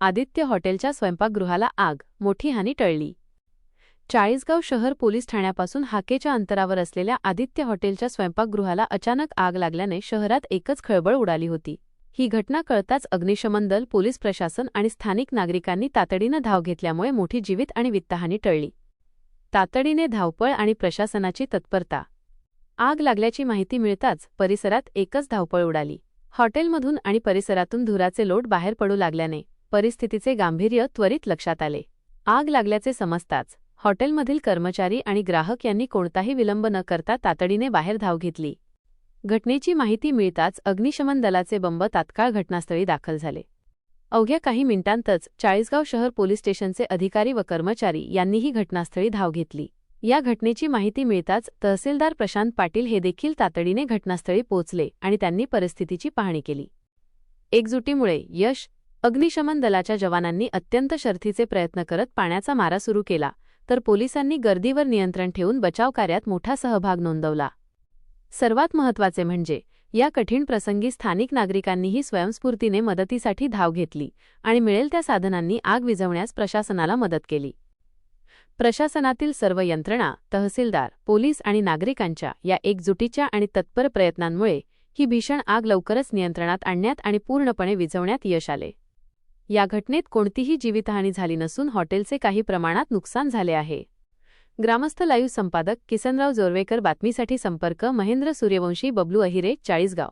आदित्य हॉटेलच्या स्वयंपाकगृहाला आग मोठी हानी टळली. चाळीसगाव शहर पोलीस ठाण्यापासून हाकेच्या अंतरावर असलेल्या आदित्य हॉटेलच्या स्वयंपाकगृहाला अचानक आग लागल्याने शहरात एकच खळबळ उडाली होती. ही घटना कळताच अग्निशमन दल पोलीस प्रशासन आणि स्थानिक नागरिकांनी तातडीनं धाव घेतल्यामुळे मोठी जीवित आणि वित्तहानी टळली. तातडीने धावपळ आणि प्रशासनाची तत्परता. आग लागल्याची माहिती मिळताच परिसरात एकच धावपळ उडाली. हॉटेलमधून आणि परिसरातून धुराचे लोट बाहेर पडू लागल्याने परिस्थितीचे गांभीर्य त्वरित लक्षात आले. आग लागल्याचे समजताच हॉटेलमधील कर्मचारी आणि ग्राहक यांनी कोणताही विलंब न करता तातडीने बाहेर धाव घेतली. घटनेची माहिती मिळताच अग्निशमन दलाचे बंब तात्काळ घटनास्थळी दाखल झाले. अवघ्या काही मिनिटांतच चाळीसगाव शहर पोलीस स्टेशनचे अधिकारी व कर्मचारी यांनीही घटनास्थळी धाव घेतली. या घटनेची माहिती मिळताच तहसीलदार प्रशांत पाटील हे देखील तातडीने घटनास्थळी पोहोचले आणि त्यांनी परिस्थितीची पाहणी केली. एकजुटीमुळे यश अग्निशमन दलाच्या जवानांनी अत्यंत शर्थीचे प्रयत्न करत पाण्याचा मारा सुरू केला तर पोलिसांनी गर्दीवर नियंत्रण ठेवून बचावकार्यात मोठा सहभाग नोंदवला. सर्वात महत्त्वाचे म्हणजे या कठीण प्रसंगी स्थानिक नागरिकांनीही स्वयंस्फूर्तीने मदतीसाठी धाव घेतली आणि मिळेल त्या साधनांनी आग विझवण्यास प्रशासनाला मदत केली. प्रशासनातील सर्व यंत्रणा तहसीलदार पोलीस आणि नागरिकांच्या या एकजुटीच्या आणि तत्पर प्रयत्नांमुळे ही भीषण आग लवकरच नियंत्रणात आणण्यात आणि पूर्णपणे विझवण्यात यश आले. या घटनेत कोणतीही जीवितहानी झाली नसून हॉटेलचे काही प्रमाणात नुकसान झाले आहे. ग्रामस्थ लाईव्ह संपादक किसनराव जोरवेकर बातमीसाठी संपर्क महेंद्र सूर्यवंशी बबलू अहिरे चाळीसगाव.